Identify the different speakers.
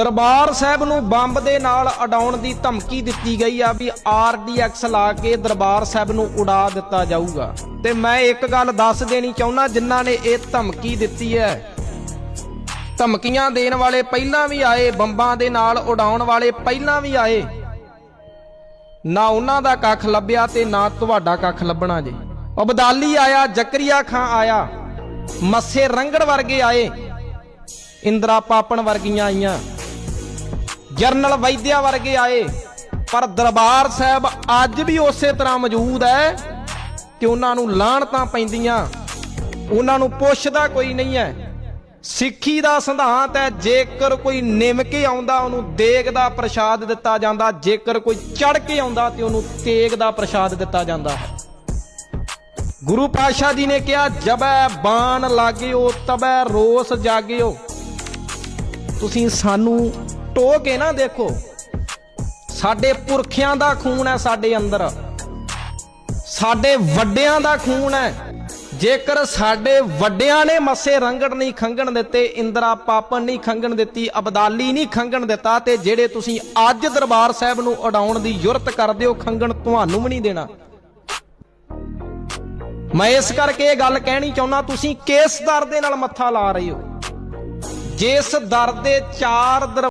Speaker 1: ਦਰਬਾਰ ਸਾਹਿਬ ਨੂੰ ਬੰਬ ਦੇ ਨਾਲ ਉਡਾਉਣ ਦੀ ਧਮਕੀ ਦਿੱਤੀ ਗਈ ਆ ਵੀ ਆਰਡੀਐਕਸ ਲਾ ਕੇ ਦਰਬਾਰ ਸਾਹਿਬ ਨੂੰ ਉਡਾ ਦਿੱਤਾ ਜਾਊਗਾ। ਤੇ ਮੈਂ ਇੱਕ ਗੱਲ ਦੱਸ ਦੇਣੀ ਚਾਹੁੰਦਾ, ਜਿਨ੍ਹਾਂ ਨੇ ਇਹ ਧਮਕੀ ਦਿੱਤੀ ਹੈ। ਧਮਕੀਆਂ ਦੇਣ ਵਾਲੇ ਪਹਿਲਾਂ ਵੀ ਆਏ, ਬੰਬਾਂ ਦੇ ਨਾਲ ਉਡਾਉਣ ਵਾਲੇ ਪਹਿਲਾਂ ਵੀ ਆਏ। ਨਾ ਉਹਨਾਂ ਦਾ ਕੱਖ ਲੱਭਿਆ ਤੇ ਨਾ ਤੁਹਾਡਾ ਕੱਖ ਲੱਭਣਾ ਜੀ। ਅਬਦਾਲੀ ਆਇਆ, ਜ਼ਕਰੀਆ ਖਾਂ ਆਇਆ, ਮੱਸੇ ਰੰਗੜ ਵਰਗੇ ਆਏ, ਇੰਦਰਾ ਪਾਪਣ ਵਰਗੀਆਂ ਆਈਆਂ। ਜਰਨਲ ਵੈਦਿਆ ਵਰਗੇ ਆਏ। ਪਰ ਦਰਬਾਰ ਸਾਹਿਬ ਅੱਜ ਵੀ ਉਸੇ ਤਰ੍ਹਾਂ ਮੌਜੂਦ ਹੈ ਕਿ ਉਹਨਾਂ ਨੂੰ ਲਾਹਣਤਾਂ ਪੈਂਦੀਆਂ। ਉਹਨਾਂ ਨੂੰ ਪੁੱਛਦਾ ਕੋਈ ਨਹੀਂ ਹੈ। ਸਿੱਖੀ ਦਾ ਸਿਧਾਂਤ ਹੈ, ਜੇਕਰ ਕੋਈ ਨਿਮ ਕੇ ਆਉਂਦਾ, ਉਹਨੂੰ ਦੇਗ ਦਾ ਪ੍ਰਸ਼ਾਦ ਦਿੱਤਾ ਜਾਂਦਾ। ਜੇਕਰ ਕੋਈ ਚੜ ਕੇ ਆਉਂਦਾ, ਤੇ ਉਹਨੂੰ ਤੇਗ ਦਾ ਪ੍ਰਸ਼ਾਦ ਦਿੱਤਾ ਜਾਂਦਾ ਹੈ। ਗੁਰੂ ਪਾਤਸ਼ਾਹ ਜੀ ਨੇ ਕਿਹਾ, ਜਬੈ ਬਾਣ ਲਾਗਿਓ, ਤਬੈ ਰੋਸ ਜਾਗਿਓ। ਤੁਸੀਂ ਸਾਨੂੰ ਟੋ ਕੇ ਨਾ ਦੇਖੋ। ਸਾਡੇ ਪੁਰਖਿਆਂ ਦਾ ਖੂਨ ਹੈ ਸਾਡੇ ਅੰਦਰ। ਸਾਡੇ ਵੱਡਿਆਂ ਦਾ ਖੂਨ ਹੈ। ਜੇਕਰ ਸਾਡੇ ਵੱਡਿਆਂ ਨੇ ਮੱਸੇ ਰੰਗੜ ਨਹੀਂ ਖੰਗਣ ਦਿੱਤੇ, ਇੰਦਰਾ ਪਾਪਨ ਨਹੀਂ ਖੰਗਣ ਦਿੱਤੀ, ਅਬਦਾਲੀ ਨਹੀਂ ਖੰਗਣ ਦਿੱਤਾ, ਤੇ ਜਿਹੜੇ ਤੁਸੀਂ ਅੱਜ ਦਰਬਾਰ ਸਾਹਿਬ ਨੂੰ ਉਡਾਉਣ ਦੀ ਜੁਰਤ ਕਰਦੇ ਹੋ, ਖੰਗਣ ਤੁਹਾਨੂੰ ਵੀ ਨਹੀਂ ਦੇਣਾ। ਮੈਂ ਇਸ ਕਰਕੇ ਇਹ ਗੱਲ ਕਹਿਣੀ ਚਾਹੁੰਦਾ, ਤੁਸੀਂ ਕਿਸ ਦਰ ਦੇ ਨਾਲ ਮੱਥਾ ਲਾ ਰਹੇ ਹੋ? ਜਿਸ ਦਰ ਦੇ ਚਾਰ ਦਰ